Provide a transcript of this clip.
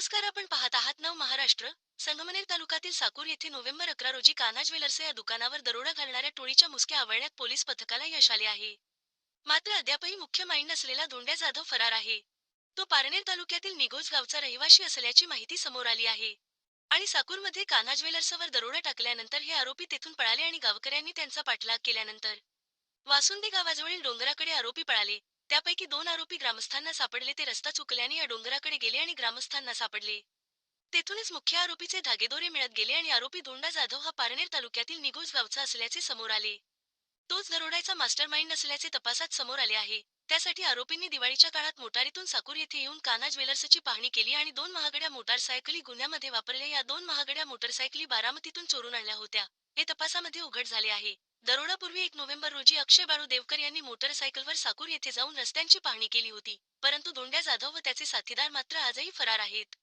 नमस्कार आपण पाहत आहात नव महाराष्ट्र. संगमनेर तालुक्यातील साकूर येथे नोव्हेंबर अकरा रोजी कान्हा ज्वेलर्स या दुकानावर दरोडा घालणाऱ्या टोळीच्या मुसक्या आवळण्यात पोलीस पथकाला यश आले आहे. मात्र अद्यापही मुख्य माईंड असलेला दोंड्या जाधव फरार आहे. तो पारनेर तालुक्यातील निगोज गावचा रहिवाशी असल्याची माहिती समोर आली आहे. आणि साकूरमध्ये कान्हा ज्वेलर्सवर दरोडा टाकल्यानंतर हे आरोपी तेथून पळाले आणि गावकऱ्यांनी त्यांचा पाठलाग केल्यानंतर वासुंदी गावाजवळील डोंगराकडे आरोपी पळाले. त्यापैकी दोन आरोपी ग्रामस्थांना सापडले. ते रस्ता चुकल्याने या डोंगराकडे गेले आणि ग्रामस्थांना सापडले. तेथूनच मुख्य आरोपीचे धागेदोरे मिळत गेले आणि आरोपी दोंडा जाधव हा पारनेर तालुक्यातील निगोज गावचा असल्याचे समोर आले. तोच दरोड्याचा मास्टरमाइंड असल्याचे तपासात समोर आले आहे. त्यासाठी आरोपींनी दिवाळीच्या काळात मोटारीतून साकूर येथे येऊन काना ज्वेलर्सची पाहणी केली आणि दोन महागड्या मोटारसायकली गुन्ह्यामध्ये वापरल्या. या दोन महागड्या मोटारसायकली बारामतीतून चोरून आणल्या होत्या. हे तपासामध्ये उघड झाले आहे. दरोडापूर्वी एक नोव्हेंबर रोजी अक्षय बाळू देवकर यांनी मोटरसायकलवर साकूर येथे जाऊन रस्त्यांची पाहणी केली होती परंतु दोंड्या जाधव व त्याचे साथीदार मात्र आजही फरार आहेत.